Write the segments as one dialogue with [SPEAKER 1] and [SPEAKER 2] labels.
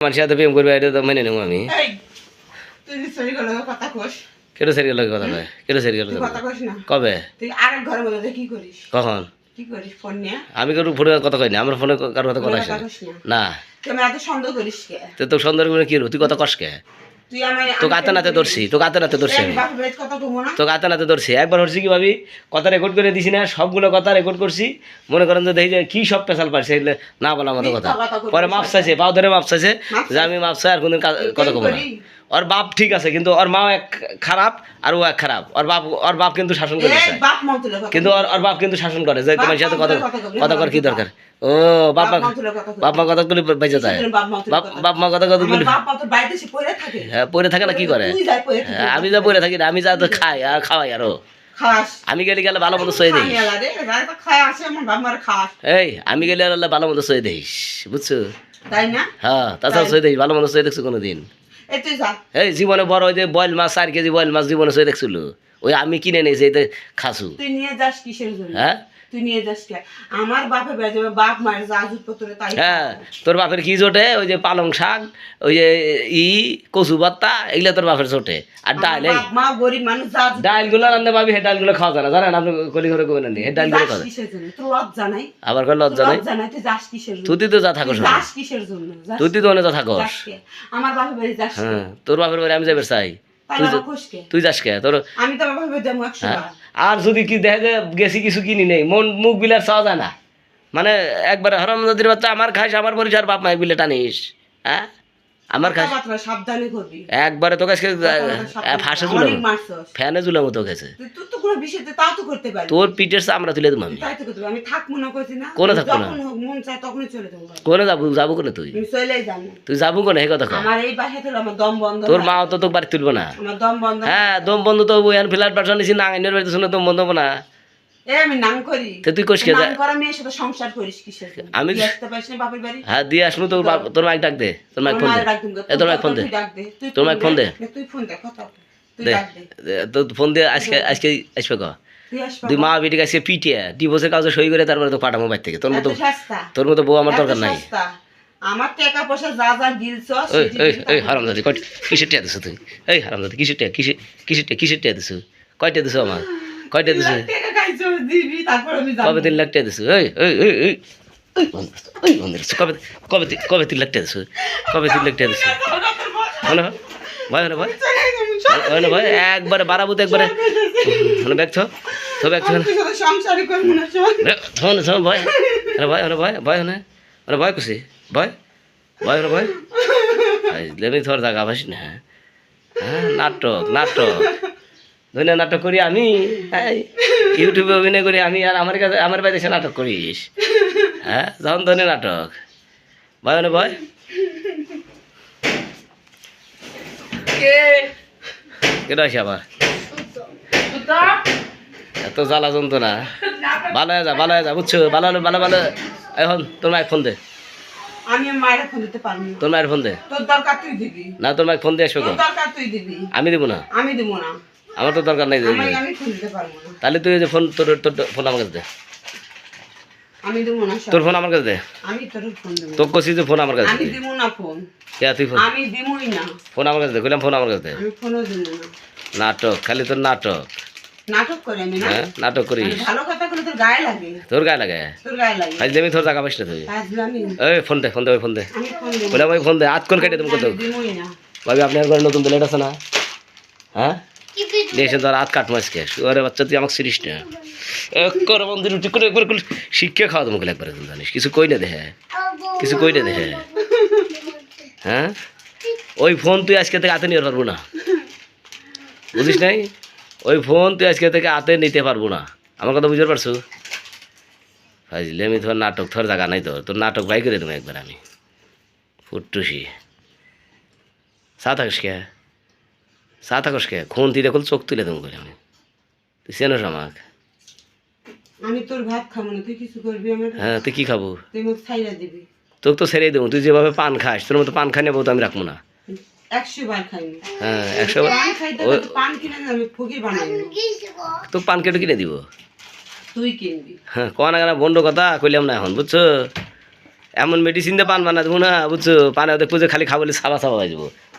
[SPEAKER 1] মানুষের সাথে প্রেম করবে এটা তো মেনে নেব আমি। কেটে সেরে গেল কথা কয়? কেটে সেরে গেল কবে?
[SPEAKER 2] করিস
[SPEAKER 1] কখন?
[SPEAKER 2] করিস
[SPEAKER 1] আমি কারও ফোনে কথা কই না আমার ফোনে কারোর কথা কথা না।
[SPEAKER 2] সন্দেহ করিস
[SPEAKER 1] তো সুন্দর করে কি? তুই কথা কস কে? নাতে ধরছি তো নাতে ধরছি
[SPEAKER 2] আমি।
[SPEAKER 1] তো নাতে ধরছি। একবার হচ্ছে কি ভাবি? কথা রেকর্ড করে দিছি না সবগুলো কথা রেকর্ড করছি। মনে করেন যে দেখি যে কি সব পেশাল পারছে এগুলো না বলা মতো কথা। পরে মাপ চাইছে পাও ধরে মাপ চাইছে যে আমি মাপ চাই আর কোনদিন কথা কব না? ওর বাপ ঠিক আছে কিন্তু ওর মাও এক খারাপ আর ও এক খারাপ। ওর বাপ ওর বাপ কিন্তু শাসন করে কিন্তু ওর ওর বাপ কিন্তু শাসন করে। যে তোমার সাথে কথা কথা কর কি দরকার? ও বাপ মা
[SPEAKER 2] বাপ মা কথা
[SPEAKER 1] মা গুলি বেঁচে যায়?
[SPEAKER 2] বাপ মা কথা?
[SPEAKER 1] কথা
[SPEAKER 2] মা থাকে।
[SPEAKER 1] হ্যাঁ পড়ে থাকে না কি করে? হ্যাঁ, আমি যা পড়ে থাকি না আমি যা তো খাই আর খাওয়াই
[SPEAKER 2] আরও।
[SPEAKER 1] আমি গেলে গেলে ভালো মতো সয়ে
[SPEAKER 2] খাস।
[SPEAKER 1] এই আমি গেলে ভালো মতো সয়ে দিস বুঝছ?
[SPEAKER 2] তাই না?
[SPEAKER 1] হ্যাঁ তাছাড়া সয়ে দিস ভালো মতো সয়ে দেখছ কোনোদিন।
[SPEAKER 2] এই
[SPEAKER 1] জীবনে বড় ওই যে বয়েল মাছ চার কেজি বয়েল মাছ জীবনে সয়ে দেখছিল। ওই আমি কিনে নিয়েছি এতে খাসু।
[SPEAKER 2] তুই নিয়ে যাস কিসের জন্য?
[SPEAKER 1] হ্যাঁ?
[SPEAKER 2] তুই নিয়ে যাস আমার বাপে বেড়ে বাপ মায়ের যা জুতপত্র তাই
[SPEAKER 1] হ্যাঁ তোর বাপের কি জোটে? ওই যে পালং শাক ওই যে ই কচু এগুলো তোর বাপের জোটে। আর ডাল এই
[SPEAKER 2] মা গরিব মানুষ যা জুত-
[SPEAKER 1] ডালগুলো রান্না পাবি হে ডালগুলো খাওয়া যায় না। জানেন আপনি কলি কবেন না হে ডালগুলো খাওয়া
[SPEAKER 2] তোর লজ্জা নাই?
[SPEAKER 1] আবার লজ্জা নেই?
[SPEAKER 2] লজ্জা নাই তুই যাস কিসের জন্য?
[SPEAKER 1] তুই তো যা থাকো
[SPEAKER 2] তুই যাস কিসের জন্য?
[SPEAKER 1] তুই তো অনেক যা থাকস।
[SPEAKER 2] আমার বাপে বাড়ি যাস
[SPEAKER 1] হ্যাঁ তোর বাপের বাড়ি আমি যাবে চাই। তুই যাস কে? তোর
[SPEAKER 2] আমি তো
[SPEAKER 1] হ্যাঁ। আর যদি কি দেখা যায় গেছি কিছু কিনি নেই মন মুখ বিলার চাওয়া যায় না। মানে একবারে হরম নদীর বাচ্চা আমার খাইস আমার পরিচয় বাপ মাই বিলে টানিস হ্যাঁ? আমার
[SPEAKER 2] কথাবার্তা সাবধানে করবি।
[SPEAKER 1] একবারে তোকে
[SPEAKER 2] কথাবার্তা
[SPEAKER 1] ফাঁসে ফ্যানে ঝুলাম তো গেছে
[SPEAKER 2] তুই তুই তো কোনো বিষয়তে তাও তো করতে পারবি।
[SPEAKER 1] তোর পিঠের চামড়া তুলে দেবো আমি।
[SPEAKER 2] তাই তো করতে আমি থাকব না না।
[SPEAKER 1] কোনে থাকব না?
[SPEAKER 2] মন চায় তখনই চলে যাব
[SPEAKER 1] কোনে যাব? যাব কোনে তুই?
[SPEAKER 2] চলেই যাব।
[SPEAKER 1] তুই যাব কোনে? কথা
[SPEAKER 2] আমার এই তো আমার দম বন্ধ
[SPEAKER 1] তোর মা তো তোকে বাড়ি তুলবো না।
[SPEAKER 2] আমার দম বন্ধ
[SPEAKER 1] হ্যাঁ দম বন্ধ তো ওই ফ্ল্যাট নিছি না আইনের বাড়িতে শুনে দম বন্ধ হব না। তো তুই কোষ
[SPEAKER 2] সংসার করিস কিসের
[SPEAKER 1] আমি-
[SPEAKER 2] বাপের বাড়ি?
[SPEAKER 1] হ্যাঁ দিয়ে তোর তোর মাইক ডাক দে তোর মাইক ফোন দে। তোর মাইক ফোন দে। তোর মাইক ফোন দে।
[SPEAKER 2] তুই ফোন দে কথা
[SPEAKER 1] তো ফোন দিয়ে আজকে আজকে আসবে ক? মা বেটিকে আজকে পিটিয়ে ডিভোর্সের কাগজে সই করে তারপরে তো পাঠাবো বাড়ি থেকে। তোর মতো তোর মতো বউ আমার দরকার নাই।
[SPEAKER 2] আমার টাকা পয়সা যা যা দিলছ
[SPEAKER 1] ওই ওই ওই হারামজাদি কয় কিসের টিয়া দিছো তুই? এই হারামজাদি কিসের টিয়া কিসের কিসের টিয়া কিসের দিছো? কয়টা দিছো আমার? কয়টা দিছো? কবে তিন লাখ টাকা দিছো। কবে কবে কবে তিন লাখ টাকা দিছো? কবে তিন লাখ টাকা দিছো হলো ভয় হলো ভয়? হয় না ভয়? একবারে বাড়াবো তো একবারে। হলো ব্যাগ থো। থো ব্যাগ থো। থো না থো ভয়। হলো ভয় হলো ভয়? ভয় হলো হলো ভয় খুশি ভয়? ভয় হলো ভয়? লেমি থর জায়গা ভাস না হ্যাঁ? নাটক নাটক। ধরে নাটক করি আমি। ইউটিউবে অভিনয় করি আমি আর আমার কাছে আমার বাড়িতে এসে নাটক করিস হ্যাঁ যখন ধরে নাটক। ভয় মানে ভয়? কেটে আবার? এত জ্বালা যন্ত্রণা। ভালো হয়ে যা ভালো হয়ে যা বুঝছ? ভালো হলে ভালো ভালো। এখন তোর মায়ের ফোন দে।
[SPEAKER 2] আমি মায়ের ফোন দিতে পারব
[SPEAKER 1] তোর মায়ের ফোন দে।
[SPEAKER 2] তোর দরকার তুই দিবি।
[SPEAKER 1] না তোর মায়ের ফোন দিয়ে আসবে
[SPEAKER 2] তোর দরকার তুই দিবি।
[SPEAKER 1] আমি দেবো না।
[SPEAKER 2] আমি দিব না।
[SPEAKER 1] আমার তো দরকার নাই
[SPEAKER 2] আমি আমি পারব
[SPEAKER 1] তাহলে তুই যে ফোন তোর তোর ফোন আমার কাছে দে।
[SPEAKER 2] আমি দিব না
[SPEAKER 1] তোর ফোন আমার কাছে দে।
[SPEAKER 2] আমি তোর ফোন দেবো
[SPEAKER 1] তোর কষি যে ফোন আমার কাছে
[SPEAKER 2] আমি
[SPEAKER 1] দে
[SPEAKER 2] দিব না ফোন।
[SPEAKER 1] কে তুই ফোন?
[SPEAKER 2] আমি দিবই না।
[SPEAKER 1] ফোন আমার কাছে দে কইলাম ফোন আমার কাছে দে।
[SPEAKER 2] আমি ফোনও দিব না।
[SPEAKER 1] নাটক খালি তোর নাটক।
[SPEAKER 2] নাটক করে আমি না?
[SPEAKER 1] হ্যাঁ নাটক
[SPEAKER 2] আমি ভালো কথা বলে তোর গায়ে লাগে।
[SPEAKER 1] তোর গায়ে লাগে?
[SPEAKER 2] তোর গায়ে লাগে।
[SPEAKER 1] আজ দেমি তোর টাকা পাইস না তুই।
[SPEAKER 2] আজকে আমি
[SPEAKER 1] ওই ফোন দে ফোন দে ফোন দে।
[SPEAKER 2] আমি ফোন দেবো
[SPEAKER 1] বললাম ওই ফোন দে আজ কোন কেটে তুমি কত?
[SPEAKER 2] আমি না।
[SPEAKER 1] ভাবি আপনার ঘরে নতুন প্লেট আছে না? হ্যাঁ? দিয়েছেন তোর হাত কাট আজকে ওরে বাচ্চা, তুই আমাকে সিরিস না। একবার বন্ধু, রুটি করে একবার করে শিক্ষা খাওয়া তোমাকে একবার জানিস। কিছু কই না দেখে কিছু কই না দেখে হ্যাঁ? ওই ফোন তুই আজকে থেকে হাতে নিতে পারব না। বুঝিস নাই? ওই ফোন তুই আজকে থেকে হাতে নিতে পারব না। আমার কথা বুঝতে পারছ? ফাইজলে, আমি তোর নাটক, তোর জায়গা নাই তোর তোর নাটক বাই করে দেবো একবার আমি। ফুটটুসি। চা থাকিস কে সাত খুন খুন্তি দেখল চোখ তুলে দেবো করে আমি। তুই চেনস আমাকে। হ্যাঁ তুই কি খাব? তো দেবো তুই যেভাবে পান খাস তোর মতো পান খাই নেব তো আমি রাখব না। হ্যাঁ একশো
[SPEAKER 2] পান
[SPEAKER 1] কেটে কিনে হ্যাঁ কেনা বন্ড কথা কইলাম না এখন বুঝছ? এমন মেডিসিন দিয়ে পান বানা দেবো না বুঝছ? পানের মধ্যে যে খালি খাবলে সাবা সাবা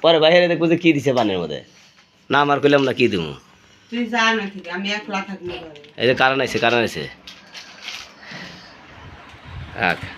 [SPEAKER 1] পরে বাইরে দেখব যে কি দিছে পানের মধ্যে। না আমার কইলাম না কি
[SPEAKER 2] দিমু?
[SPEAKER 1] এই যে কারণ আছে কারণ আছে আচ্ছা